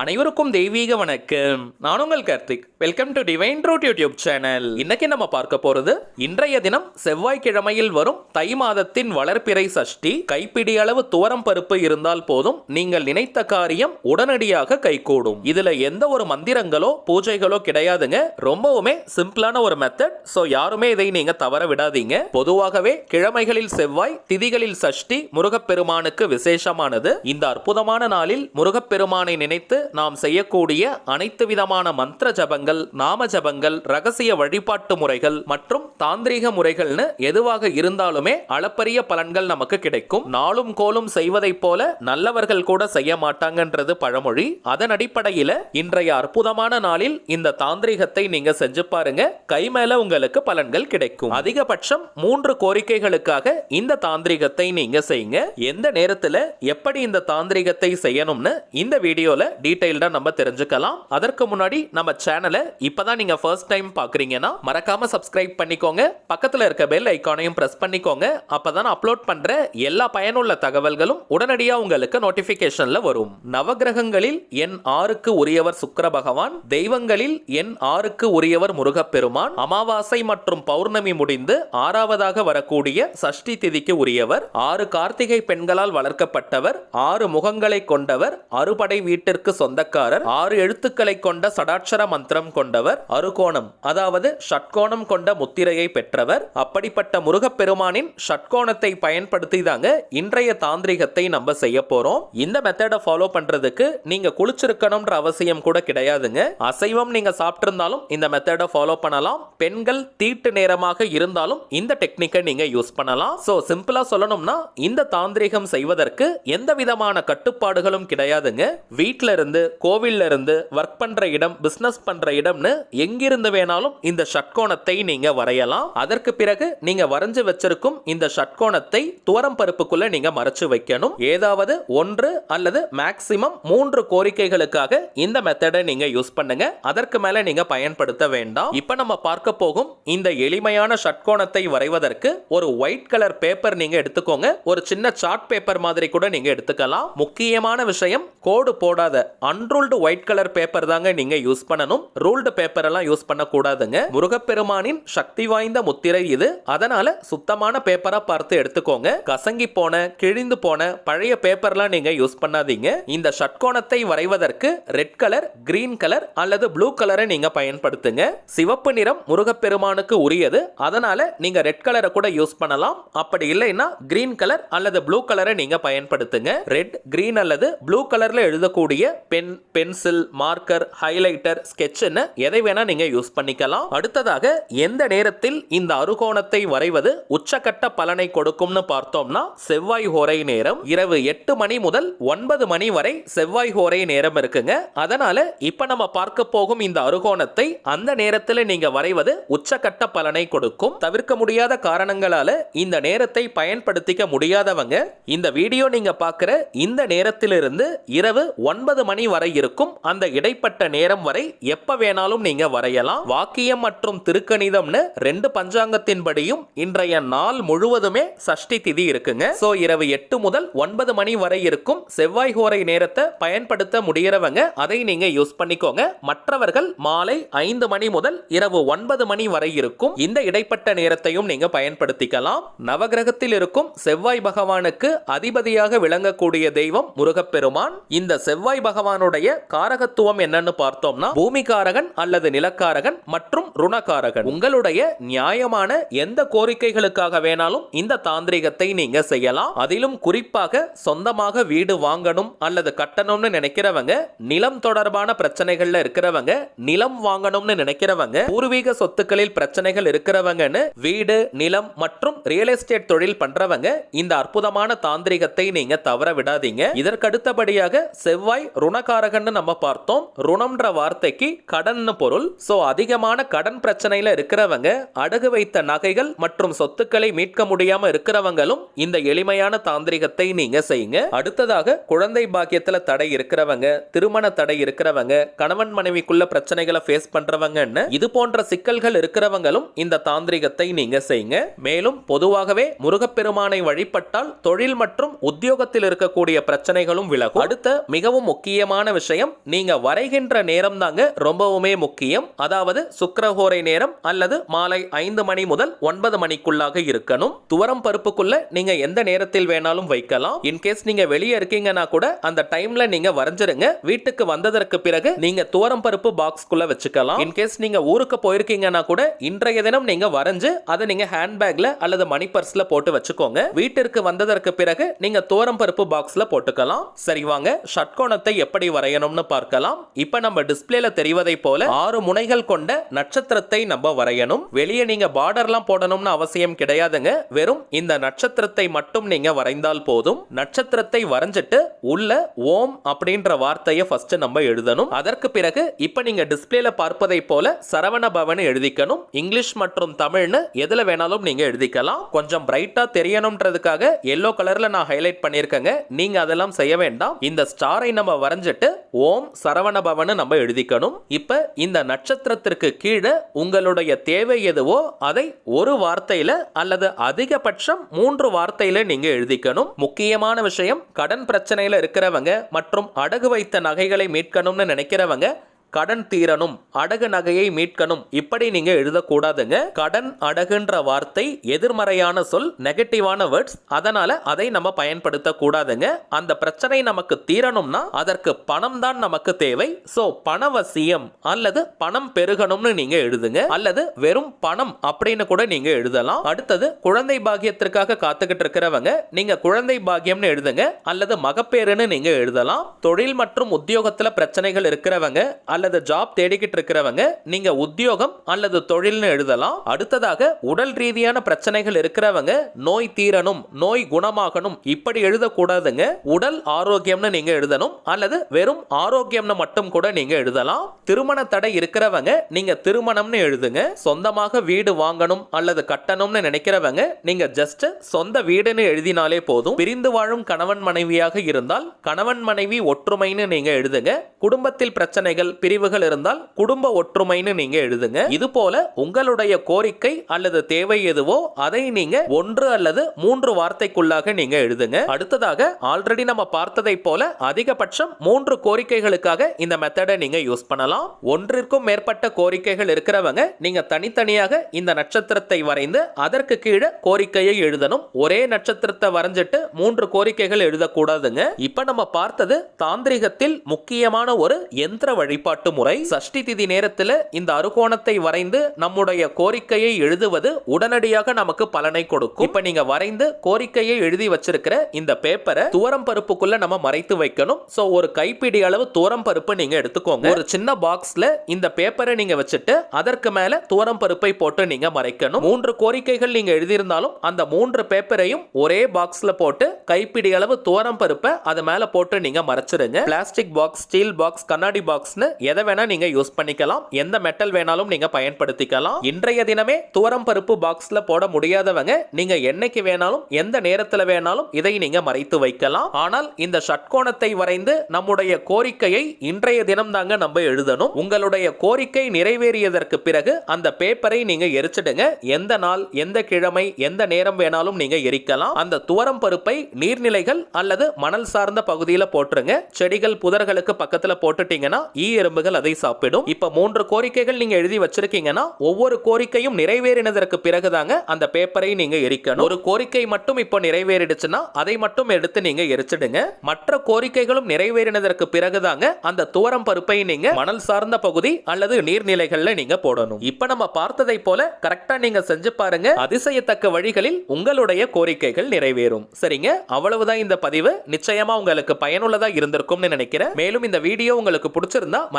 அனைவருக்கும் தெய்வீக வணக்கம். நான் உங்கள் Karthik. Welcome to divine route YouTube channel இன்னைக்கு நம்ம பார்க்க போறது இன்றைய தினம் செவ்வாய்க்கிழமையில் வரும் தை மாதத்தின் வளர்ப்பிறை சஷ்டி. கைப்பிடி அளவு துவரம் பருப்பு இருந்தால் போதும் நீங்கள் நினைத்த காரியம் உடனடியாக கைகூடும். இதுல எந்த ஒரு மந்திரங்களோ பூஜைகளோ கிடையாதுங்க. ரொம்பவுமே சிம்பிளான ஒரு மெத்தட் சோ யாருமே இதை நீங்க தவற விடாதீங்க. பொதுவாகவே கிழமைகளில் செவ்வாய் திதிகளில் சஷ்டி முருகப்பெருமானுக்கு விசேஷமானது. இந்த அற்புதமான நாளில் முருகப்பெருமானை நினைத்து நாம் செய்யக்கூடிய அனைத்து விதமான மந்திர ஜபங்கள் நாம ஜபங்கள் ரகசிய வழிபாட்டு முறைகள் மற்றும் தாந்திரீக முறைகள்னு எதுவாக இருந்தாலுமே அளப்பரிய பலன்கள் நமக்கு கிடைக்கும். நாளும் கோலும் செய்வதைப் போல நல்லவர்கள் கூட செய்ய மாட்டாங்கன்றது பழமொழி. அதன் அடிப்படையில இன்றைய அற்புதமான நாளில் இந்த தாந்திரீகத்தை நீங்க செஞ்சு பாருங்க. கை மேல உங்களுக்கு பலன்கள் கிடைக்கும். அதிகபட்சம் மூன்று கோரிக்கைகளுக்காக இந்த தாந்திரிகத்தை நீங்க செய்யுங்க. எந்த நேரத்துல எப்படி இந்த தாந்திரிகத்தை செய்யணும்னு இந்த வீடியோல டீட்டெயில்டாக நம்ம தெரிஞ்சுக்கலாம். அதற்கு முன்னாடி நம்ம சேனலை இப்பதான் நீங்கள் ஃபர்ஸ்ட் டைம் பார்க்குறீங்கன்னா மறக்காம சப்ஸ்கிரைப் பண்ணிக்கோங்க. பக்கத்துல இருக்க பெல் ஐக்கானையும் ப்ரெஸ் பண்ணிக்கோங்க. அப்பதான் அப்லோட் பண்ற எல்லா பயனுள்ள தகவல்களும் உடனடியா உங்களுக்கு நோட்டிஃபிகேஷனில் வரும். நவகிரகங்களில் என் ஆறுக்கு உரியவர் சுக்கர பகவான் தெய்வங்களில் என் ஆறுக்கு உரியவர் முருகப்பெருமான் அமாவாசை மற்றும் பௌர்ணமி முடிந்து ஆறாவதாக வரக்கூடிய சஷ்டி திதிக்கு உரியவர் ஆறு கார்த்திகை பெண்களால் வளர்க்கப்பட்டவர் ஆறு முகங்களை கொண்டவர் அறுபடை வீட்டிற்கு சொந்தக்காரர் ஆறு எழுத்துக்களை கொண்ட சடாட்சர மந்திரம் கொண்டவர் அருகோணம் அதாவது ஷட்கோணம் கொண்ட முத்திரையை பெற்றவர். அப்படிப்பட்ட முருகப்பெருமானின் ஷட்கோணத்தை பயன்படுத்தி தாங்க இன்றைய தாந்திரிகத்தை நம்ம செய்ய போறோம். இந்த மெத்தடை ஃபாலோ பண்றதுக்கு நீங்க குளிச்சிருக்கணும்ன்ற அவசியம் கூட கிடையாதுங்க. அசைவம் நீங்க சாப்பிட்டிருந்தாலும் இந்த மெத்தடை ஃபாலோ பண்ணலாம். பெண்கள் தீட்டு நேரமாக இருந்தாலும் இந்த டெக்னிக்கை நீங்க யூஸ் பண்ணலாம். சோ சிம்பிளா சொல்லணும்னா இந்த தாந்திரிகம் செய்வதற்கு எந்த விதமான கட்டுப்பாடுகளும் கிடையாதுங்க. வீட்டில இருந்து கோவில்ல இருந்து ஒர்க் பண்ற இடம் பிசினஸ் பண்ற இடம்னு எங்கிருந்து வேணாலும் இந்த ஷட்கோணத்தை நீங்க வரையலாம். அதற்கு பிறகு நீங்க வரைஞ்சு வச்சிருக்கும் இந்த ஷட்கோணத்தை துவரம் பருப்புக்குள்ள நீங்க மறைச்சு வைக்கணும். ஏதாவது ஒன்று அல்லது மேக்சிமம் மூன்று கோரிக்கைகளுக்காக இந்த மெத்தடை நீங்க யூஸ் பண்ணுங்க. அதற்கு மேல நீங்க பயன்படுத்த வேண்டாம். இப்ப நம்ம பார்க்க போகும் இந்த எளிமையான ஷட்கோணத்தை வரைவதற்கு ஒரு ஒயிட் கலர் பேப்பர் நீங்க எடுத்துக்கோங்க. ஒரு சின்ன சார்ட் பேப்பர் மாதிரி கூட நீங்க எடுத்துக்கலாம். முக்கியமான விஷயம் கோடு போடாத அன்ரூல்டு ஒயிட் கலர் பேப்பர் தாங்க நீங்க யூஸ் பண்ணணும். ரூல்டு பேப்பர் எல்லாம் யூஸ் பண்ணக்கூடாதுங்க. முருகப்பெருமானின் சக்தி வாய்ந்த முத்திரை இது. அதனால சுத்தமான பேப்பரா பார்த்து எடுத்துக்கோங்க. கசங்கி போன கிழிந்து போன பழைய பேப்பர்லாம் நீங்க யூஸ் பண்ணாதீங்க. இந்த ஷட்கோணத்தை வரைவதற்கு ரெட் கலர் கிரீன் கலர் அல்லது ப்ளூ கலரை நீங்க பயன்படுத்துங்க. சிவப்பு நிறம் முருகப்பெருமானுக்கு உரியது. அதனால நீங்க ரெட் கலரை கூட யூஸ் பண்ணலாம். அப்படி இல்லைன்னா கிரீன் கலர் அல்லது ப்ளூ கலரை நீங்க பயன்படுத்துங்க. ரெட் கிரீன் அல்லது ப்ளூ கலர்ல எழுதக்கூடிய பென் பென்சில் மார்க்கர் ஹைலைட்டர் ஸ்கெட்சுன்னு எதை வேணால் நீங்கள் யூஸ் பண்ணிக்கலாம். அடுத்ததாக எந்த நேரத்தில் இந்த அருகோணத்தை வரைவது உச்சக்கட்ட பலனை கொடுக்கும்னு பார்த்தோம்னா செவ்வாய் ஹோரை நேரம் இரவு எட்டு மணி முதல் ஒன்பது மணி வரை செவ்வாய் ஹோரை நேரம் இருக்குங்க. அதனால இப்ப நம்ம பார்க்க போகும் இந்த அருகோணத்தை அந்த நேரத்தில் நீங்க வரைவது உச்சக்கட்ட பலனை கொடுக்கும். தவிர்க்க முடியாத காரணங்களால இந்த நேரத்தை பயன்படுத்திக்க முடியாதவங்க இந்த வீடியோ நீங்க பார்க்குற இந்த நேரத்திலிருந்து இரவு ஒன்பது மணி வரை இருக்கும். அந்த இடைப்பட்ட நேரம் வரை எப்ப வேணாலும் நீங்க வரையலாம். வாக்கியம் மற்றும் திருக்கணிதம்னு ரெண்டு பஞ்சாங்கத்தின்படியும் இன்றைய நாள் முழுவதுமே சஷ்டி திதி இருக்குங்க. சோ இரவு எட்டு முதல் ஒன்பது மணி வரை இருக்கும். செவ்வாய் ஹோரை நேரத்தை பயன்படுத்த முடியறவங்க அதை நீங்க யூஸ் பண்ணிக்கோங்க. மற்றவர்கள் மாலை ஐந்து மணி முதல் இரவு ஒன்பது மணி வரை இருக்கும். இந்த இடைப்பட்ட நேரத்தையும் நீங்க பயன்படுத்திக்கலாம். நவகிரகத்தில் இருக்கும் செவ்வாய் பகவானுக்கு அதிபதியாக விளங்கக்கூடிய தெய்வம் முருகப்பெருமான். இந்த செவ்வாய் பகவான் பகவானுடைய காரகத்துவம் என்னன்னு பார்த்தோம்னா பூமிகாரகன் அல்லது நிலக்காரகன் மற்றும் ருணக்காரகன். உங்களுடைய நியாயமான எந்த கோரிக்கைகளுக்காக வேணாலும் இந்த தாந்திரிகத்தை நீங்க செய்யலாம். அதிலும் குறிப்பாக சொந்தமாக வீடு வாங்கணும் அல்லது கட்டணும்னு நினைக்கிறவங்க நிலம் தொடர்பான பிரச்சனைகள்ல இருக்கிறவங்க நிலம் வாங்கணும்னு நினைக்கிறவங்க பூர்வீக சொத்துக்களில் பிரச்சனைகள் இருக்கிறவங்கன்னு வீடு நிலம் மற்றும் ரியல் எஸ்டேட் தொழில் பண்றவங்க இந்த அற்புதமான தாந்திரிகத்தை நீங்க தவற விடாதீங்க. இதற்கு அடுத்தபடியாக செவ்வாய் பணக்காரகன்னு நம்ம பார்த்தோம். ருணம்ன்ற வார்த்தைக்கு கடன் பொருள். சோ அதிகமான கடன் பிரச்சனையில இருக்கிறவங்க அடகு வைத்த நகைகள் மற்றும் சொத்துக்களை மீட்க முடியாம இருக்கிறவங்களும் இந்த எளிமையான தாந்திரிகத்தை நீங்க செய்யுங்க. அடுத்ததாக குழந்தை பாக்கியத்துல தடை இருக்கிறவங்க திருமண தடை இருக்கிறவங்க கணவன் மனைவிக்குள்ள பிரச்சனைகளை ஃபேஸ் பண்றவங்கன்னு இது போன்ற சிக்கல்கள் இருக்கிறவங்களும் இந்த தாந்திரிகத்தை நீங்க செய்யுங்க. மேலும் பொதுவாகவே முருகப்பெருமானை வழிபட்டால் தொழில் மற்றும் உத்தியோகத்தில் இருக்கக்கூடிய பிரச்சனைகளும் விலகும். அடுத்த மிகவும் முக்கிய முக்கியமான விஷயம். நீங்க வரைகின்ற நேரம் தாங்க ரொம்பவுமே முக்கியம். அதாவது சுக்கரஹோரை நேரம் அல்லது மாலை ஐந்து மணி முதல் ஒன்பது மணிக்குள்ளாக இருக்கணும். துவரம் பருப்புக்குள்ள நீங்க எந்த நேரத்தில் வேணாலும் வைக்கலாம். இன்கேஸ் நீங்க வெளியே இருக்கீங்கன்னா கூட அந்த டைம்ல நீங்க வரைஞ்சிருங்க. வீட்டுக்கு வந்ததற்கு பிறகு நீங்க துவரம் பருப்பு பாக்ஸ்க்குள்ள வச்சுக்கலாம். இன்கேஸ் நீங்க ஊருக்கு போயிருக்கீங்கன்னா கூட இன்றைய தினம் நீங்க வரைஞ்சு அதை நீங்க ஹேண்ட்பேக்ல அல்லது மணி பர்ஸ்ல போட்டு வச்சுக்கோங்க. வீட்டிற்கு வந்ததற்கு பிறகு நீங்க துவரம் பருப்பு பாக்ஸ்ல போட்டுக்கலாம். சரி வாங்க ஷட்கோணத்தை எப்படி வரையணும்னு பார்க்கலாம். இப்ப நம்ம டிஸ்பிளேல தெரிவதை போல ஆறு முனைகள் கொண்ட நட்சத்திரத்தை நம்ம வரையணும். வெளியே நீங்க பார்டர்லாம் போடணும்னு அவசியம் கிடையாதுங்க. வெறும் இந்த நட்சத்திரத்தை மட்டும் நீங்க வரைந்தால் போதும். நட்சத்திரத்தை வரைஞ்சிட்டு உள்ள ஓம் அப்படின்ற வார்த்தையை ஃபர்ஸ்ட் நம்ம எழுதணும். அதற்கு பிறகு இப்ப நீங்க டிஸ்பிளேல பார்ப்பதை போல சரவண பவன் எழுதிக்கணும். இங்கிலீஷ் மற்றும் தமிழ்னு எதுல வேணாலும் நீங்க எழுதிக்கலாம். கொஞ்சம் பிரைட்டா தெரியணும்ன்றதுக்காக எல்லோ கலர்ல நான் ஹைலைட் பண்ணியிருக்கேங்க. நீங்க அதெல்லாம் செய்ய வேண்டாம். இந்த ஸ்டாரை நம்ம வரைஞ்ச வரைஞ்சிட்டு ஓம் சரவணபவன் நம்ம எழுதிக்கணும். இப்போ இந்த நட்சத்திரத்திற்கு கீழே உங்களுடைய தேவை எதுவோ அதை ஒரு வார்த்தையில அல்லது அதிகபட்சம் மூன்று வார்த்தையில நீங்க எழுதிக்கணும். முக்கியமான விஷயம் கடன் பிரச்சனையில இருக்கிறவங்க மற்றும் அடகு வைத்த நகைகளை மீட்கணும்னு நினைக்கிறவங்க கடன் தீரணும் அடகு நகையை மீட்கணும். இப்படி நீங்க எழுதக்கூடாதுங்க. கடன் அடகுன்ற வார்த்தை எதிர்மறையான சொல் நெகட்டிவான வேர்ட்ஸ். அதனால அதை நம்ம பயன்படுத்த கூடாதுங்க அந்த பிரச்சனை நமக்கு தீரணும்னா அதற்கு பணம் தான் நமக்கு தேவை. சோ பணவசியம் அல்லது பணம் பெருகணும்னு நீங்க எழுதுங்க. அல்லது வெறும் பணம் அப்படின்னு கூட நீங்க எழுதலாம். அடுத்தது குழந்தை பாக்கியத்திற்காக காத்துக்கிட்டு இருக்கிறவங்க நீங்க குழந்தை பாக்கியம்னு எழுதுங்க. அல்லது மகப்பேறுன்னு நீங்க எழுதலாம். தொழில் மற்றும் உத்தியோகத்துல பிரச்சனைகள் இருக்கிறவங்க அல்லது ஜாப் தேடிக்கிட்டு இருக்கிறவங்க நீங்க உத்தியோகம் அல்லது தொழில்னு எழுதலாம். அடுத்ததாக உடல் ரீதியான பிரச்சனைகள் இருக்கிறவங்க நோய் தீரணும் நோய் குணமாகணும் இப்படி எழுதக்கூடாதுங்க. உடல் ஆரோக்கியம்னு நீங்க எழுதணும் அல்லது வெறும் ஆரோக்கியம்னு மட்டும் கூட நீங்க எழுதலாம். திருமண தடை இருக்கிறவங்க நீங்க திருமணம்னு எழுதுங்க. சொந்தமாக வீடு வாங்கணும் அல்லது கட்டணும்னு நினைக்கிறவங்க நீங்க ஜஸ்ட் சொந்த வீடுன்னு எழுதினாலே போதும். பிரிந்து வாழும் கணவன் மனைவியாக இருந்தால் கணவன் மனைவி ஒற்றுமைன்னு நீங்க எழுதுங்க. குடும்பத்தில் பிரச்சனைகள் பிரிவுகள் இருந்தால் குடும்ப ஒற்றுமைன்னு நீங்க எழுதுங்க. இது போல உங்களுடைய கோரிக்கை அல்லது தேவை எதுவோ அதை நீங்க ஒன்று அல்லது மூன்று வார்த்தைக்குள்ளாக நீங்க எழுதுங்க. அடுத்ததாக ஆல்ரெடி நம்ம பார்த்ததை போல அதிகபட்சம் மூன்று கோரிக்கைகளுக்காக இந்த மெத்தடை நீங்க யூஸ் பண்ணலாம். ஒன்றிற்கும் மேற்பட்ட கோரிக்கைகள் இருக்கிறவங்க நீங்க தனித்தனியாக இந்த நட்சத்திரத்தை வரைந்து அதற்கு கீழே கோரிக்கையை எழுதணும். ஒரே நட்சத்திரத்தை வரைஞ்சிட்டு மூன்று கோரிக்கைகள் எழுதக்கூடாதுங்க. இப்ப நம்ம பார்த்தது தாந்திரிகத்தில் முக்கியமான ஒரு எந்திர வழிபாட்டு முறை சஷ்டி திதி நேரத்தில் இந்த அறுகோணத்தை வரைந்து நம்முடைய கோரிக்கையை எழுதுவது உடனடியாக நமக்கு பலனை கொடுக்கும். இப்ப நீங்க வரைந்து கோரிக்கையை எழுதி வச்சிருக்கிற இந்த பேப்பரை துவரம் பருப்புக்குள்ள நம்ம மறைத்து வைக்கணும். சோ ஒரு கைப்பிடி அளவு துவரம் பருப்பு நீங்க எடுத்துக்கோங்க. ஒரு சின்ன பாக்ஸ்ல இந்த பேப்பரை நீங்க வச்சுட்டு அதற்கு மேல துவரம் பருப்பை போட்டு நீங்க மறைக்கணும். மூன்று கோரிக்கைகள் நீங்க எழுதியிருந்தாலும் அந்த மூன்று பேப்பரையும் ஒரே பாக்ஸ்ல போட்டு கைப்பிடி அளவு துவரம் பருப்பை அது மேல போட்டு நீங்க மறைச்சிருங்க. பிளாஸ்டிக் பாக்ஸ் ஸ்டீல் பாக்ஸ் கண்ணாடி பாக்ஸ்னு எதை வேணா நீங்க யூஸ் பண்ணிக்கலாம். எந்த மெட்டல் வேணாலும் நீங்க பயன்படுத்திக்கலாம். இன்றைய தினமே துவரம் பருப்பு பாக்ஸ்ல போட முடியாதவங்க நீங்க என்னைக்கு வேணாலும் எந்த நேரத்துல வேணாலும் இதை நீங்க மறைத்து வைக்கலாம். ஆனால் இந்த ஷட்கோணத்தை வரைந்து நம்முடைய கோரிக்கையை இன்றைய தினம் தாங்க நம்ம எழுதணும். உங்களுடைய கோரிக்கை நிறைவேறியதற்கு பிறகு அந்த பேப்பரை நீங்க எரிச்சிடுங்க. எந்த நாள் எந்த கிழமை எந்த நேரம் வேணாலும் நீங்க எரிக்கலாம். அந்த துவரம் பருப்பை நீர்நிலைகள் அல்லது மணல் சார்ந்த பகுதியில் போட்டுருங்க. செடிகள் புதர்களுக்கு பக்கத்துல போட்டுட்டீங்கன்னா ஈ எறும்புகள் அதை சாப்பிடும். இப்ப மூன்று கோரிக்கைகள் நீங்க எழுதி வச்சிருக்கீங்கன்னா ஒவ்வொரு கோரிக்கையும் நிறைவேறினதற்கு பிறகுதாங்க அந்த பேப்பரை நீங்க எரிக்கணும். ஒரு கோரிக்கை மட்டும் இப்போ நிறைவேறிடுச்சுன்னா அதை மட்டும் எடுத்து நீங்க எரிச்சிடுங்க. மற்ற கோரிக்கைகளும் நிறைவேறினதற்கு பிறகுதாங்க அந்த துவரம் பருப்பை நீங்க மணல் சார்ந்த பகுதி அல்லது நீர்நிலைகள்ல நீங்க போடணும். இப்ப நம்ம பார்த்ததை போல கரெக்டா நீங்க செஞ்சு பாருங்க. அதிசயத்தக்க வழிகளில் உங்களுடைய கோரிக்கைகள் நிறைவேறும். சரிங்க? அவ்வளவுதான் இந்த பதிவு. நிச்சயமா உங்களுக்கு பயனுள்ளதா இருந்திருக்கும்னு நினைக்கிறேன். மேலும் இந்த வீடியோ உங்களுக்கு பிடிச்சிருந்தா